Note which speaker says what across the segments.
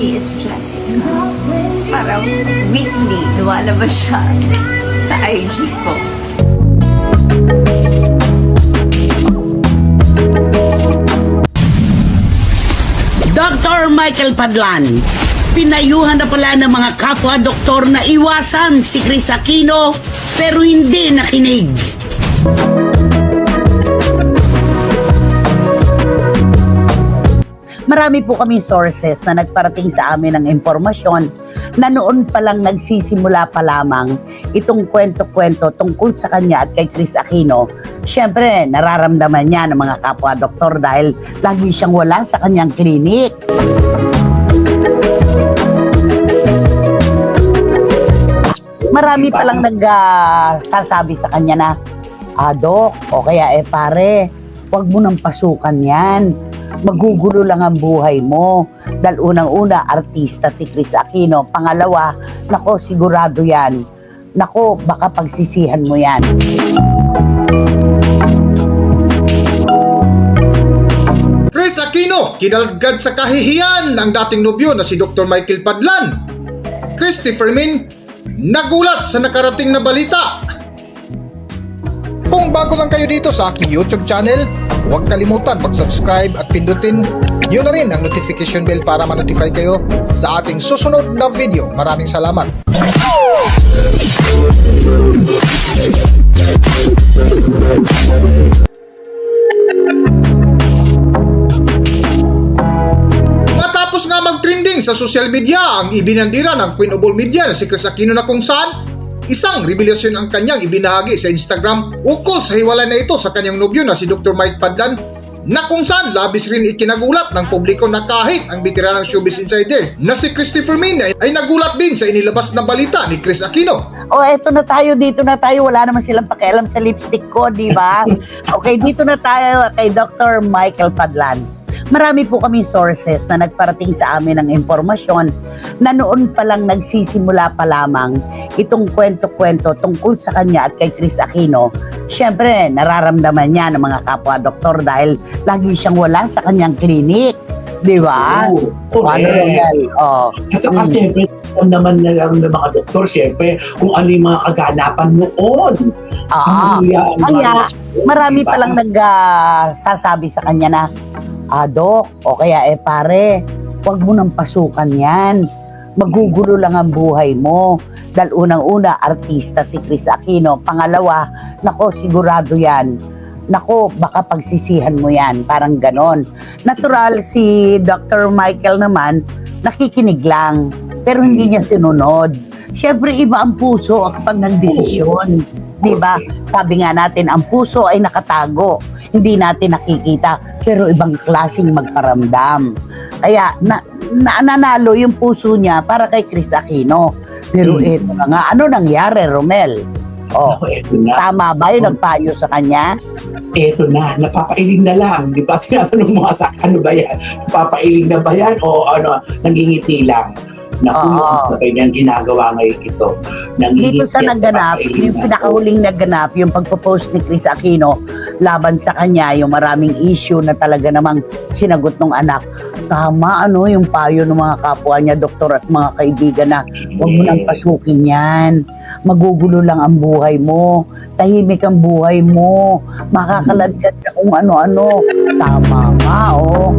Speaker 1: she is Jessica. Parang weekly, lumalabas siya sa IG ko.
Speaker 2: Dr. Michael Padlan, pinayuhan na pala ng mga kapwa doktor na iwasan si Chris Aquino pero hindi nakinig. Marami po kaming sources na nagparating sa amin ng impormasyon na noon pa lang nagsisimula pa lamang itong kwento-kwento tungkol sa kanya at kay Chris Aquino. Siyempre, nararamdaman niya ng mga kapwa-doktor dahil lagi siyang wala sa kanyang klinik. Marami pa lang nagsasabi sa kanya na, ah, Dok, o kaya eh pare, huwag mo nang pasukan yan. Magugulo lang ang buhay mo. Dahil unang-una, artista si Chris Aquino. Pangalawa, nako, sigurado yan. Nako, baka pagsisihan mo yan.
Speaker 3: Chris Aquino, kinalgad sa kahihiyan ang dating nobyo na si Dr. Michael Padlan. Christopher Min, nagulat sa nakarating na balita. Kung bago lang kayo dito sa aking YouTube channel, huwag kalimutan mag-subscribe at pindutin yun na rin ang notification bell para ma-notify kayo sa ating susunod na video. Maraming salamat. Matapos nga mag-trending sa social media ang ibinandira ng Queen of All Media na si Chris Aquino na kung saan isang revelasyon ang kanyang ibinahagi sa Instagram ukol sa hiwalay na ito sa kanyang nobyo na si Dr. Mike Padlan na kung saan labis rin ikinagulat ng publiko na kahit ang bitiranang showbiz insider na si Christopher Min ay, nagulat din sa inilabas na balita ni Chris Aquino.
Speaker 2: O, eto na tayo, dito na tayo. Wala naman silang pakialam sa lipstick ko, di ba? okay, dito na tayo kay Dr. Michael Padlan. Marami po kaming sources na nagparating sa amin ng impormasyon na noon pa lang nagsisimula pa lamang itong kwento-kwento tungkol sa kanya at kay Chris Aquino. Siyempre, nararamdaman niya ng mga kapwa-doktor dahil lagi siyang wala sa kanyang klinik. Di ba?
Speaker 4: Oo,
Speaker 2: O, ano yan? Oh.
Speaker 4: At saka
Speaker 2: Mm.
Speaker 4: syempre, alam naman na lang ng mga doktor, syempre, kung ano yung mga kaganapan noon.
Speaker 2: Ah,
Speaker 4: Kaya,
Speaker 2: kaya, marami pa lang nagsasabi sa kanya na, ah, Dok, o kaya eh pare, huwag mo nang pasukan yan. Magugulo lang ang buhay mo. Dahil unang-una, artista si Chris Aquino. Pangalawa, nako, sigurado yan. Nako, baka pagsisihan mo yan. Parang ganon. Natural, si Dr. Michael naman, nakikinig lang. Pero hindi niya sinunod. Siyempre, iba ang puso kapag nagdesisyon. Di ba? Sabi nga natin, ang puso ay nakatago. Hindi natin nakikita. Pero ibang klaseng magparamdam. Kaya, na, na, nanalo yung puso niya para kay Chris Aquino. Pero
Speaker 4: Mm.
Speaker 2: ito na nga, ano nangyari, Romel? Oh,
Speaker 4: Ako, eto na.
Speaker 2: tama ba yung nagpayo sa kanya?
Speaker 4: Eto na. Napapailing na lang. Di ba? Tinatanong mo sa ano ba yan? Napapailing na ba yan? O ano, nangingiti lang? Naku,
Speaker 2: Oo.
Speaker 4: mas na kanyang ginagawa ngayon ito.
Speaker 2: Dito sa naganap, yung
Speaker 4: na.
Speaker 2: pinakahuling naganap, yung pagpo-post ni Chris Aquino laban sa kanya, yung maraming issue na talaga namang sinagot ng anak. Tama, ano, yung payo ng mga kapwa niya, doktor at mga kaibigan na huwag mo nang pasukin yan. Magugulo lang ang buhay mo. Tahimik ang buhay mo. Makakaladsad sa kung ano-ano. Tama nga, oh.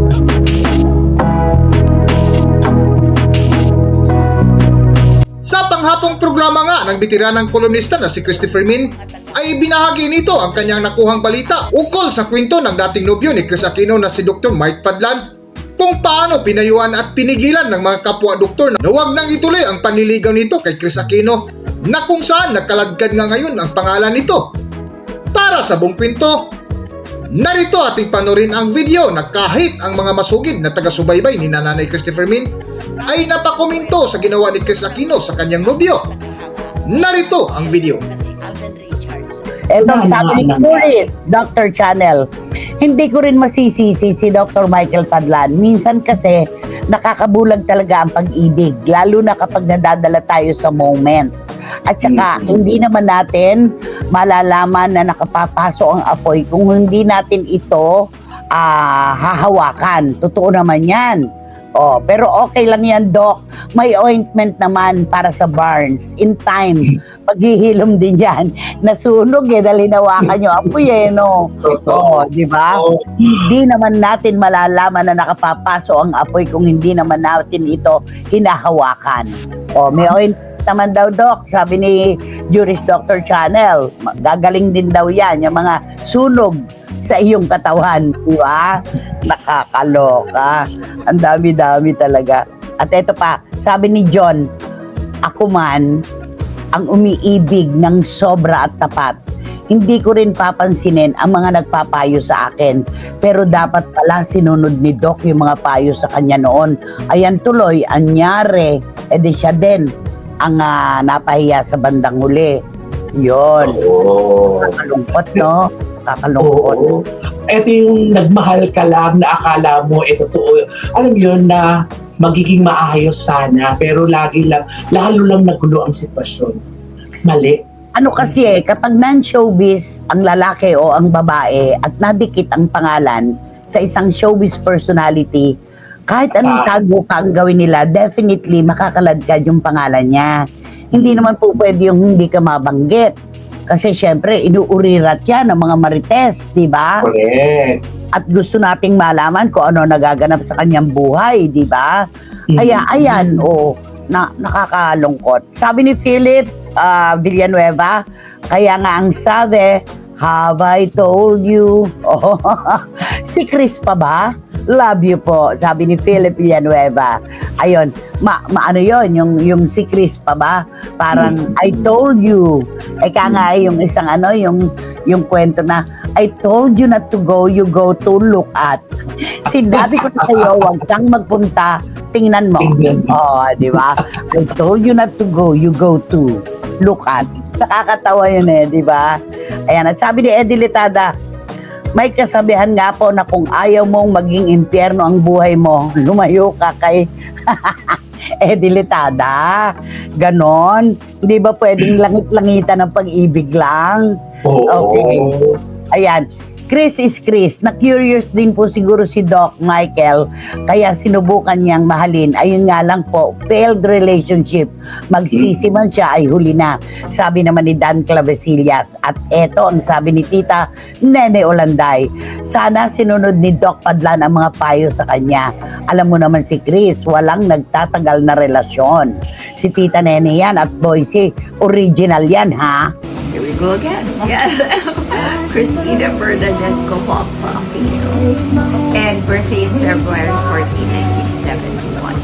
Speaker 3: Sa panghapong programa nga ng bitiranang kolumnista na si Christopher Min, ay binahagi nito ang kanyang nakuhang balita ukol sa kwento ng dating nobyo ni Chris Aquino na si Dr. Mike Padlan kung paano pinayuan at pinigilan ng mga kapwa doktor na huwag nang ituloy ang panliligaw nito kay Chris Aquino na kung saan nagkalagkad nga ngayon ang pangalan nito. Para sa buong kwento, narito ating panorin ang video na kahit ang mga masugid na taga-subaybay ni Nanay Christopher Min ay napakomento sa ginawa ni Chris Aquino sa kanyang nobyo. Narito ang video.
Speaker 2: Eto,
Speaker 4: Wala
Speaker 2: sabi ni Chris, Dr. Channel, hindi ko rin masisisi si Dr. Michael Padlan. Minsan kasi nakakabulag talaga ang pag-ibig, lalo na kapag nadadala tayo sa moment. At saka,
Speaker 4: Mm.
Speaker 2: hindi naman natin malalaman na nakapapasok ang apoy kung hindi natin ito ah, hahawakan. Totoo naman yan. Oh, pero okay lang yan, Doc. May ointment naman para sa burns. In time, paghihilom din yan. Nasunog eh, dahil hinawakan yung apoy eh, no? Oh, di ba?
Speaker 4: Oo.
Speaker 2: Hindi naman natin malalaman na nakapapaso ang apoy kung hindi naman natin ito hinahawakan. Oh, may ointment naman daw, Doc. Sabi ni Juris Doctor Channel, gagaling din daw yan, yung mga sunog sa iyong katawan, di ba? Nakakaloka. Ang dami-dami talaga. At ito pa, sabi ni John, ako man ang umiibig ng sobra at tapat. Hindi ko rin papansinin ang mga nagpapayo sa akin. Pero dapat pala sinunod ni Doc yung mga payo sa kanya noon. Ayan tuloy, anyari, edi siya din ang ah, napahiya sa bandang huli. Yon.
Speaker 4: Oo.
Speaker 2: Kakalungkot, no? Kakalungkot.
Speaker 4: Oo. Ito yung nagmahal ka lang na akala mo, eh, totoo. Alam yun na magiging maayos sana, pero lagi lang, lalo lang nagulo ang sitwasyon. Mali.
Speaker 2: Ano kasi eh, kapag non-showbiz ang lalaki o ang babae at nadikit ang pangalan sa isang showbiz personality, kahit anong tago pa ang gawin nila, definitely makakaladkad yung pangalan niya. Hindi naman po pwede yung hindi ka mabanggit. Kasi syempre, inuurirat yan ng mga marites, di ba?
Speaker 4: Correct.
Speaker 2: At gusto nating malaman kung ano nagaganap sa kanyang buhay, di ba? Kaya ayan, o na, nakakalungkot. Sabi ni Philip ah, Villanueva, kaya nga ang sabi, have I told you? Oh, si Chris pa ba? Love you po, sabi ni Philip Villanueva. Ayun, ma, maano yon yung, yung si Chris pa ba? Parang, I told you. Eka nga, yung isang ano, yung, yung kwento na, I told you not to go, you go to look at. Sinabi ko na sa'yo, huwag kang magpunta, tingnan mo.
Speaker 4: Tingnan mo.
Speaker 2: Oo, di ba? I told you not to go, you go to look at. Nakakatawa yun eh, di ba? Ayan, at sabi ni Eddie Litada, may kasabihan nga po na kung ayaw mong maging impyerno ang buhay mo, lumayo ka kay Eddie Litada. Ganon. Hindi ba pwedeng langit-langitan ng pag-ibig lang?
Speaker 4: Oo.
Speaker 2: Okay. Ayan. Chris is Chris. Na-curious din po siguro si Doc Michael. Kaya sinubukan niyang mahalin. Ayun nga lang po, failed relationship. Magsisi man siya ay huli na. Sabi naman ni Dan Clavesillas. At eto ang sabi ni Tita Nene Olanday. Sana sinunod ni Doc Padlan ang mga payo sa kanya. Alam mo naman si Chris, walang nagtatagal na relasyon. Si Tita Nene yan at Boyce, original yan ha.
Speaker 1: Here we go again. Yes. Christina Bernadette Cohop Aquino. And birthday is February 14, 1971.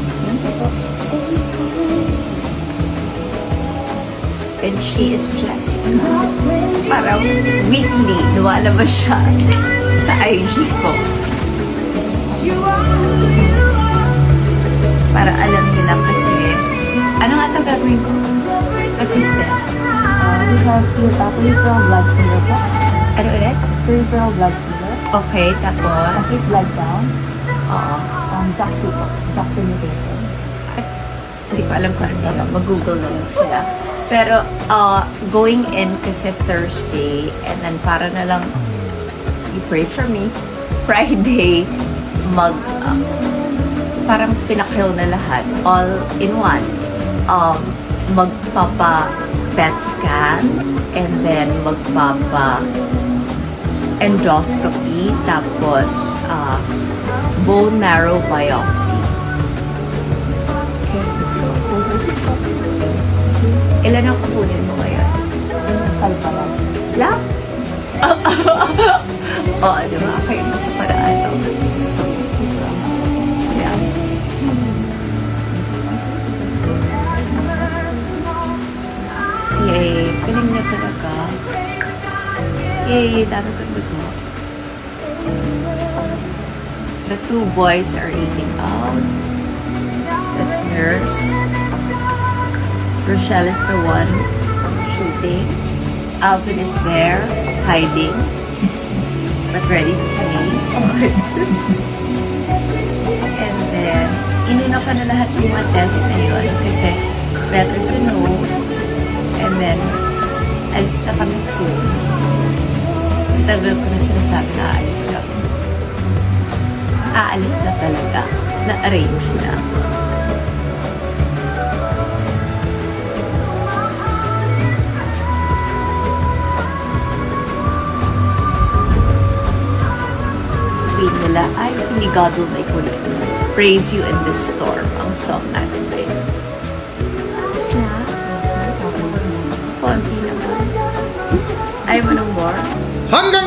Speaker 1: And she is Jessica. Parang weekly, lumalabas siya sa IG ko. Para alam nila kasi, ano nga ito gagawin ko? What's his test?
Speaker 5: We have uh, peripheral blood smear po.
Speaker 1: Ano ulit?
Speaker 5: Peripheral blood smear.
Speaker 1: Okay, tapos?
Speaker 5: Complete blood count.
Speaker 1: Oo.
Speaker 5: Um, JAK2 po. JAK2 mutation.
Speaker 1: Hindi ko alam kung ano yun. Mag-google na lang sila. Pero, uh, going in kasi Thursday, and then para na lang, you pray for me, Friday, mag, uh, parang pinakil na lahat, all in one. Um, magpapa PET scan, and then magpapa endoscopy, tapos uh, bone marrow biopsy. Okay, let's go. Ilan ang kukunin mo ngayon?
Speaker 5: Alparas.
Speaker 1: Lang? Oo, di ba? Kayo mo sa paraan. no? Yay, dami kong dugo. The two boys are eating out. That's nurse. Rochelle is the one shooting. Alvin is there, hiding, but ready to play. And then, inuna ka na lahat ng mga test na yun kasi better to know. And then, alis na kami soon. Tagal ko na sinasabi na aalis kami. Aalis na talaga. na-arrange na. Sabihin nila, ay, hindi God will make way. Praise you in this storm. Ang song natin